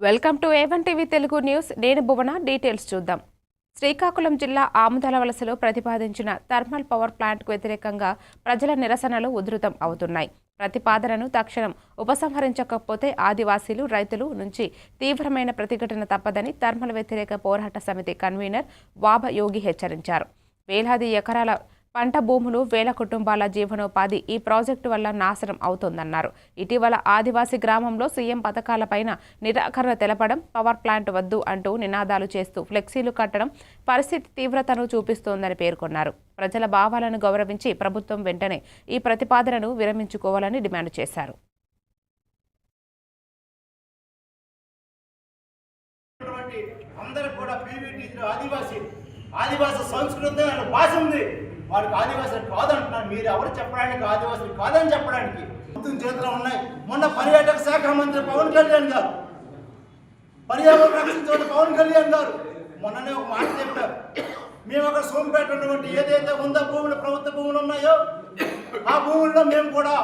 Welcome to A one TV Telugu news. నేను Bhuvana details చూద్దాం. శ్రీకాకుళం జిల్లా ఆముదల వలసలో ప్రతిపాదించిన థర్మల్ పవర్ ప్లాంట్కు వ్యతిరేకంగా ప్రజల నిరసనలు ఉధృతం అవుతున్నాయి. ప్రతిపాదనను తక్షణం ఉపసంహరించకపోతే ఆదివాసీలు రైతులు నుంచి తీవ్రమైన ప్రతిఘటన తప్పదని థర్మల్ వ్యతిరేక పోరాట సమితి కన్వీనర్ వాబ యోగి హెచ్చరించారు. వేలాది ఎకరాల పంట భూములు వేల కుటుంబాల జీవనోపాధి ఈ ప్రాజెక్టు వల్ల నాశనం అవుతోందన్నారు. ఇటీవల ఆదివాసీ గ్రామంలో సీఎం పథకాలపైన నిరాకరణ తెలపడం పవర్ ప్లాంట్ వద్దు అంటూ నినాదాలు చేస్తూ ఫ్లెక్సీలు కట్టడం పరిస్థితి తీవ్రతను చూపిస్తోందని పేర్కొన్నారు. ప్రజల భావాలను గౌరవించి ప్రభుత్వం వెంటనే ఈ ప్రతిపాదనను విరమించుకోవాలని డిమాండ్ చేశారు. ఉన్నటువంటి కూడా ఆదివాసీ ఆదివాసీ సంస్కృతి భాష ఉంది. వాడికి ఆదివాసులు కాదంటున్నారు మీరు ఎవరు చెప్పడానికి ఆదివాసులు కాదని చెప్పడానికి? మొత్తం చేతిలో ఉన్నాయి. మొన్న పర్యాటక శాఖ మంత్రి పవన్ కళ్యాణ్ గారు పర్యావరణ రక్షించే పవన్ కళ్యాణ్ గారు మొన్ననే ఒక మాట చెప్పారు. మేము అక్కడ సోంపేట ఉన్నటువంటి ఏదైతే ఉందో భూములు ప్రభుత్వ భూములు ఉన్నాయో ఆ భూముల్లో మేము కూడా